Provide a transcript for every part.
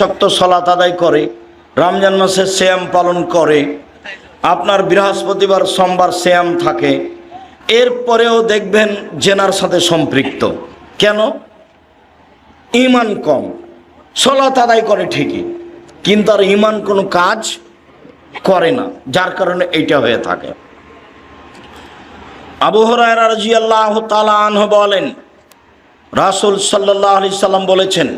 চক্ত সলাত আদায় করে, রমজান মাসে শ্যাম পালন করে, আপনার বৃহস্পতিবার, সোমবার শ্যাম থাকে। এরপরেও দেখবেন জেনার সাথে সম্পৃক্ত। কেন? ইমান কম। সলাত আদায় করে ঠিকই, কিন্তু আর ইমান কোনো কাজ করে না, যার কারণে এইটা হয়ে থাকে। আবু হরায়রা রাদিয়াল্লাহু তাআলা আনহু বলেন, রাসূল সাল্লাল্লাহু আলাইহি সাল্লাম বলেছেন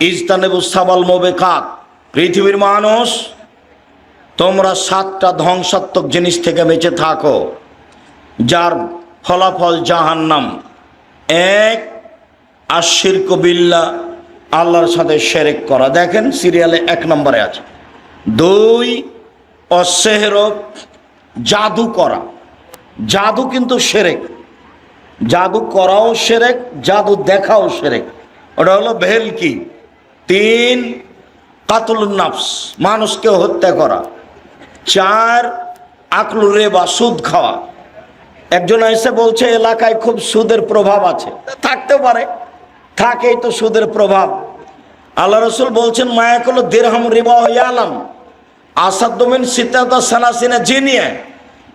ইজতানেবু সাবাল মোবেকাত। পৃথিবীর মানুষ, তোমরা সাতটা ধ্বংসাত্মক জিনিস থেকে বেঁচে থাকো, যার ফলাফল জাহান্নাম। এক আশির কবিল্লা আল্লাহর সাথে সেরেক করা। দেখেন সিরিয়ালে এক নম্বরে আছে। দুই অসেহরক জাদু করা। জাদু কিন্তু সেরেক। জাদু করাও সেরেক, জাদু দেখাও সেরেক। ওটা হলো ভেলকি। তিন কাতুল নাফস, মানুষকে হত্যা করা। চার আকলুরে বা সুদ খাওয়া। একজন এসে বলছে, এলাকায় খুব সুদের প্রভাব আছে। থাকতে পারে, থাকেই তো সুদের প্রভাব। আল্লাহ রসুল বলছেন মায়া মায়াকুল দিরহাম রিবা আলাম আসাদ্দমিন সীতাতা সালাসিনা জিনিয়ে।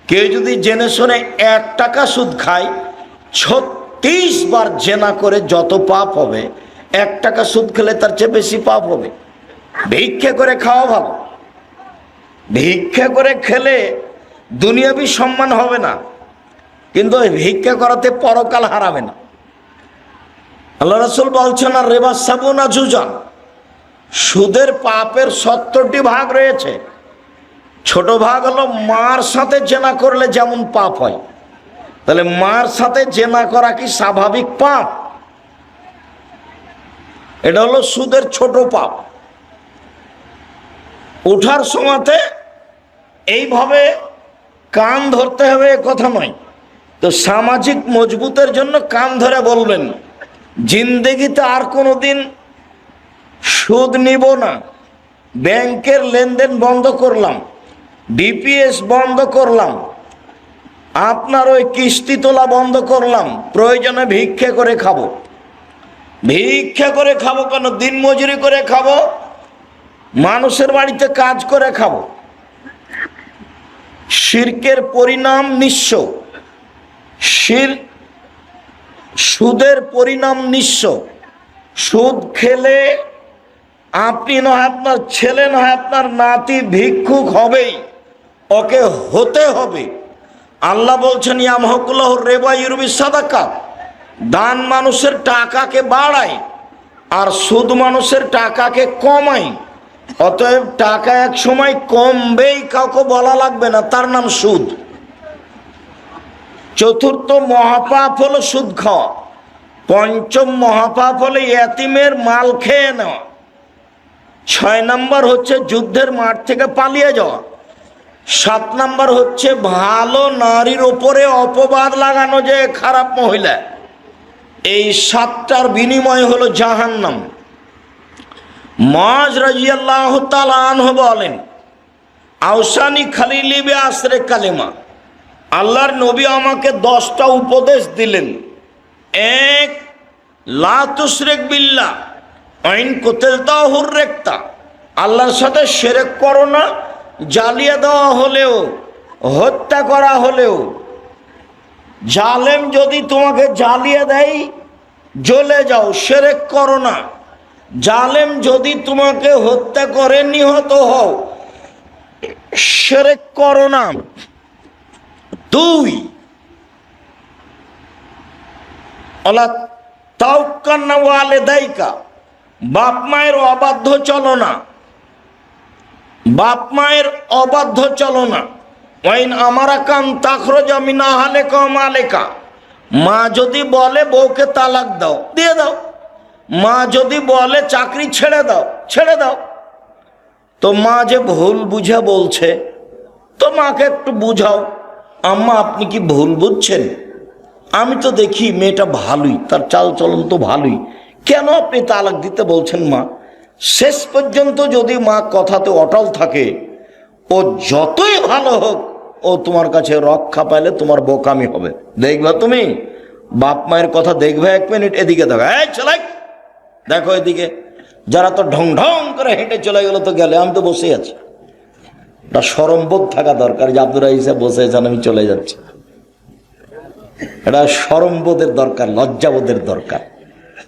কেউ যদি জেনে শুনে এক টাকা সুদ খায়, ছত্রিশ বার জেনা করে যত পাপ হবে এক টাকা সুদ খেলে তার চেয়ে বেশি পাপ হবে। ভিক্ষে করে খাওয়া ভালো। ভিক্ষে করে খেলে দুনিয়াবি সম্মান হবে না। কিন্তু ভিক্ষা করাতে পরকাল হারাবে না। আল্লাহ রসুল বলছেন, আর রেবা সাবুনা জুজান। সুদের পাপের সত্তরটি ভাগ রয়েছে। ছোট ভাগ হলো মার সাথে জেনা করলে যেমন পাপ হয়। তাহলে মার সাথে জেনা করা কি স্বাভাবিক পাপ? এটা হলো সুদের ছোট পাপ। উঠার সময়তে এইভাবে কান ধরতে হবে কথা নয়। তো সামাজিক মজবুতের জন্য কান ধরে বলবেন, জিন্দেগিতে আর কোনো দিন সুদ নিব না। ব্যাংকের লেনদেন বন্ধ করলাম, ডিপিএস বন্ধ করলাম, আপনার ওই কিস্তি তোলা বন্ধ করলাম, প্রয়োজনে ভিক্ষে করে খাব। ভিক্ষা করে খাব কেন? দিন মজুরি করে খাব? মানুষের বাড়িতে কাজ করে খাব। শির্কের পরিণাম নিঃস্ব। শির, সুদের পরিণাম নিঃস্ব। সুদ খেলে আপনি নয়, আপনার ছেলে নয়, আপনার নাতি ভিক্ষুক হবেই। ওকে হতে হবে। আল্লাহ বলছেন, ইয়ামহকুল্লাহ রেবা ইউরবি সাদাকা দান মানুষের টাকাকে বাড়ায় আর সুদ মানুষের টাকাকে কমায়। অতএব টাকা এক সময় কমবেই কাউকে বলা লাগবে না, তার নাম সুদ। চতুর্থ মহাপাপ হলো সুদ খাওয়া। পঞ্চম মহাপাপ হলো এতিমের মাল খেয়ে নেওয়া। ছয় নম্বর হচ্ছে যুদ্ধের মাঠ থেকে পালিয়ে যাওয়া। সাত নম্বর হচ্ছে ভালো নারীর ওপরে অপবাদ লাগানো যে খারাপ মহিলা। এই সাতটার বিনিময় হলো জাহান্নাম। মাজ রাজিয়াল্লাহ তালানহ বলেন, আউসানি খালিলিবে আশ্রে কালেমা, আল্লাহর নবী আমাকে দশটা উপদেশ দিলেন। এক লাতুসরেক বিল্লা আইন কোতেলতা হুররেকতা আল্লাহর সাথে সেরেক করো না, জ্বালিয়ে দেওয়া হলেও, হত্যা করা হলেও জালেম যদি তোমাকে জ্বালিয়ে দেয়, জ্বলে যাও, সেরেক করো না। জালেম যদি তোমাকে হত্যা করে, নিহত হও, সেরেক করো না। দুই অলা ওয়ালে দায়িকা বাপ মায়ের অবাধ্য চলো না। বাপ মায়ের অবাধ্য চলো না। ওয়াইন আমারা কান তাখরজ আমি না হালে মালেকা মা যদি বলে বউকে তালাক দাও, দিয়ে দাও। মা যদি বলে চাকরি ছেড়ে দাও ছেড়ে দাও। তো মা যে ভুল বুঝে বলছে, তো মাকে একটু বুঝাও। আম্মা, আপনি কি ভুল বুঝছেন? আমি তো দেখি মেয়েটা ভালোই, তার চাল চলন তো ভালোই। কেন আপনি তালাক দিতে বলছেন মা? শেষ পর্যন্ত যদি মা কথাতে অটল থাকে, ও যতই ভালো হোক ও তোমার কাছে রক্ষা পাইলে তোমার বোকামি হবে। দেখবা তুমি? বাপ মায়ের কথা দেখবে এক মিনিট, এদিকে দেখো। দেখো এদিকে। যারা তো ঢং ঢং করে হেঁটে চলে গেল তো গেলে, আমি তো বসে আছি। এটা সরমবোধ থাকা দরকার যে আব্দুল রাহিসা বসে আছেন, আমি চলে যাচ্ছি। এটা সরমবোধের দরকার লজ্জাবোধের দরকার।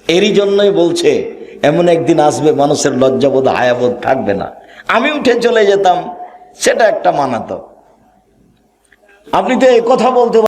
এরই জন্যই বলছে, এমন একদিন আসবে, মানুষের লজ্জাবোধ হায়াবোধ থাকবে না। আমি উঠে চলে যেতাম, সেটা একটা মানাতো। আপনি তো এই কথা বলতে